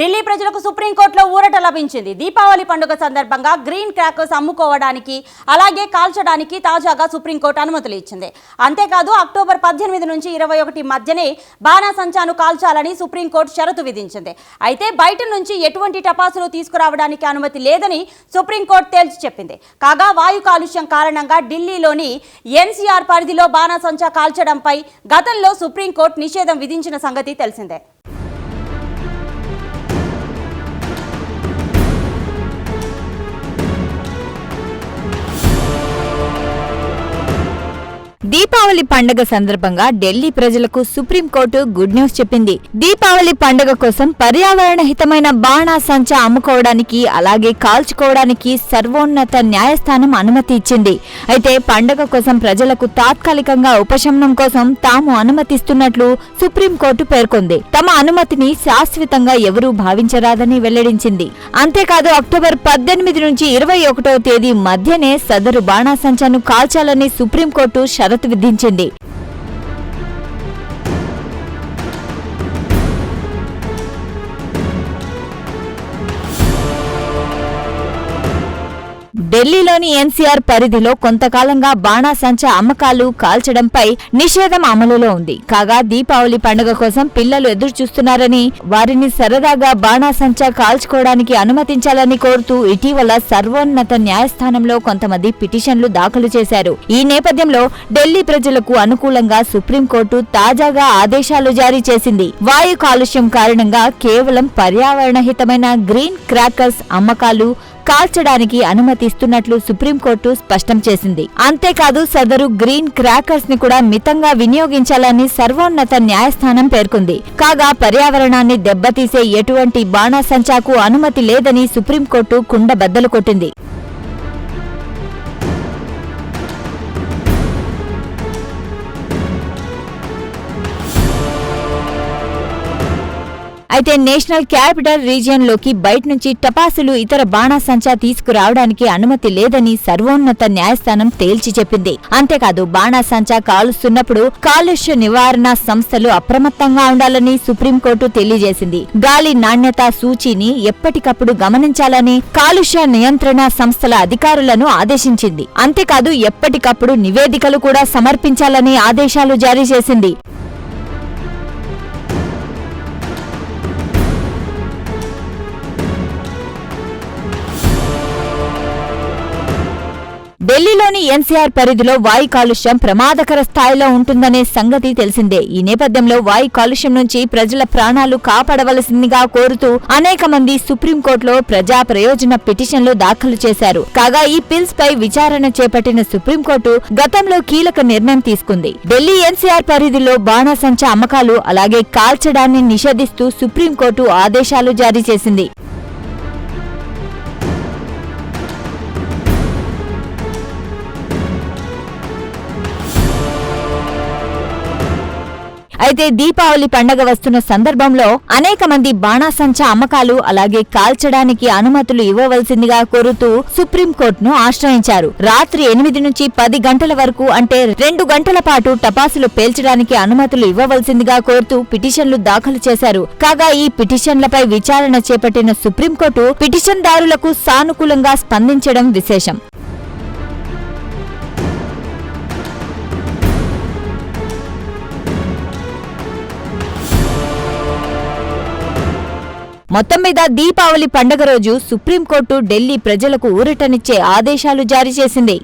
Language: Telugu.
ఢిల్లీ ప్రజలకు సుప్రీంకోర్టులో ఊరట లభించింది. దీపావళి పండుగ సందర్భంగా గ్రీన్ క్రాకర్స్ అమ్ముకోవడానికి అలాగే కాల్చడానికి తాజాగా సుప్రీంకోర్టు అనుమతులు ఇచ్చింది. అంతేకాదు అక్టోబర్ పద్దెనిమిది నుంచి ఇరవై ఒకటి మధ్యనే బాణాసంచాను కాల్చాలని సుప్రీంకోర్టు షరతు విధించింది. అయితే బయట నుంచి ఎటువంటి టపాసులు తీసుకురావడానికి అనుమతి లేదని సుప్రీంకోర్టు తేల్చి చెప్పింది. కాగా వాయు కాలుష్యం కారణంగా ఢిల్లీలోని ఎన్సీఆర్ పరిధిలో బాణాసంచా కాల్చడంపై గతంలో సుప్రీంకోర్టు నిషేధం విధించిన సంగతి తెలిసిందే. దీపావళి పండుగ సందర్భంగా ఢిల్లీ ప్రజలకు సుప్రీంకోర్టు గుడ్ న్యూస్ చెప్పింది. దీపావళి పండుగ కోసం పర్యావరణ హితమైన బాణాసంచా అమ్ముకోవడానికి అలాగే కాల్చుకోవడానికి సర్వోన్నత న్యాయస్థానం అనుమతి ఇచ్చింది. అయితే పండుగ కోసం ప్రజలకు తాత్కాలికంగా ఉపశమనం కోసం తాము అనుమతిస్తున్నట్లు సుప్రీంకోర్టు పేర్కొంది. తమ అనుమతిని శాశ్వతంగా ఎవరూ భావించరాదని వెల్లడించింది. అంతేకాదు అక్టోబర్ పద్దెనిమిది నుంచి ఇరవై ఒకటో తేదీ మధ్యనే సదరు బాణాసంచాను కాల్చాలని సుప్రీంకోర్టు షరతు విధించింది ఢిల్లీలోని ఎన్సీఆర్ పరిధిలో కొంతకాలంగా బాణాసంచా అమ్మకాలు కాల్చడంపై నిషేధం అమలులో ఉంది. కాగా దీపావళి పండుగ కోసం పిల్లలు ఎదురు చూస్తున్నారని వారిని సరదాగా బాణాసంచా కాల్చుకోవడానికి అనుమతించాలని కోరుతూ ఇటీవల సర్వోన్నత న్యాయస్థానంలో కొంతమంది పిటిషన్లు దాఖలు చేశారు. ఈ నేపథ్యంలో ఢిల్లీ ప్రజలకు అనుకూలంగా సుప్రీంకోర్టు తాజాగా ఆదేశాలు జారీ చేసింది. వాయు కాలుష్యం కారణంగా కేవలం పర్యావరణ హితమైన గ్రీన్ క్రాకర్స్ అమ్మకాలు కాల్చడానికి అనుమతిస్తున్నట్లు సుప్రీంకోర్టు స్పష్టం చేసింది. అంతేకాదు సదరు గ్రీన్ క్రాకర్స్ని కూడా మితంగా వినియోగించాలని సర్వోన్నత న్యాయస్థానం పేర్కొంది. కాగా పర్యావరణాన్ని దెబ్బతీసే ఎటువంటి బాణాసంచాకు అనుమతి లేదని సుప్రీంకోర్టు కుండబద్దలు కొట్టింది. అయితే నేషనల్ క్యాపిటల్ రీజియన్లోకి బయట నుంచి టపాసులు ఇతర బాణాసంచా తీసుకురావడానికి అనుమతి లేదని సర్వోన్నత న్యాయస్థానం తేల్చి చెప్పింది. అంతేకాదు బాణాసంచా కాలుస్తున్నప్పుడు కాలుష్య నివారణ సంస్థలు అప్రమత్తంగా ఉండాలని సుప్రీంకోర్టు తెలియజేసింది. గాలి నాణ్యత సూచీని ఎప్పటికప్పుడు గమనించాలని కాలుష్య నియంత్రణ సంస్థల అధికారులను ఆదేశించింది. అంతేకాదు ఎప్పటికప్పుడు నివేదికలు కూడా సమర్పించాలని ఆదేశాలు జారీ చేసింది. ఢిల్లీలోని ఎన్సీఆర్ పరిధిలో వాయు కాలుష్యం ప్రమాదకర స్థాయిలో ఉంటుందనే సంగతి తెలిసిందే. ఈ నేపథ్యంలో వాయు కాలుష్యం నుంచి ప్రజల ప్రాణాలు కాపాడవలసిందిగా కోరుతూ అనేక మంది సుప్రీంకోర్టులో ప్రజా ప్రయోజన పిటిషన్లు దాఖలు చేశారు. కాగా ఈ పిల్స్ పై విచారణ చేపట్టిన సుప్రీంకోర్టు గతంలో కీలక నిర్ణయం తీసుకుంది. ఢిల్లీ ఎన్సీఆర్ పరిధిలో బాణాసంచా అమ్మకాలు అలాగే కాల్చడాన్ని నిషేధిస్తూ సుప్రీంకోర్టు ఆదేశాలు జారీ చేసింది. అయితే దీపావళి పండగ వస్తున్న సందర్భంలో అనేక మంది బాణాసంచా అమ్మకాలు అలాగే కాల్చడానికి అనుమతులు ఇవ్వవలసిందిగా కోరుతూ సుప్రీంకోర్టును ఆశ్రయించారు. రాత్రి ఎనిమిది నుంచి పది గంటల వరకు అంటే రెండు గంటల పాటు టపాసులు పేల్చడానికి అనుమతులు ఇవ్వవలసిందిగా కోరుతూ పిటిషన్లు దాఖలు చేశారు. కాగా ఈ పిటిషన్లపై విచారణ చేపట్టిన సుప్రీంకోర్టు పిటిషన్దారులకు సానుకూలంగా స్పందించడం విశేషం. మొత్తం మీద దీపావళి పండగ రోజు సుప్రీంకోర్టు ఢిల్లీ ప్రజలకు ఊరటనిచ్చే ఆదేశాలు జారీ చేసింది.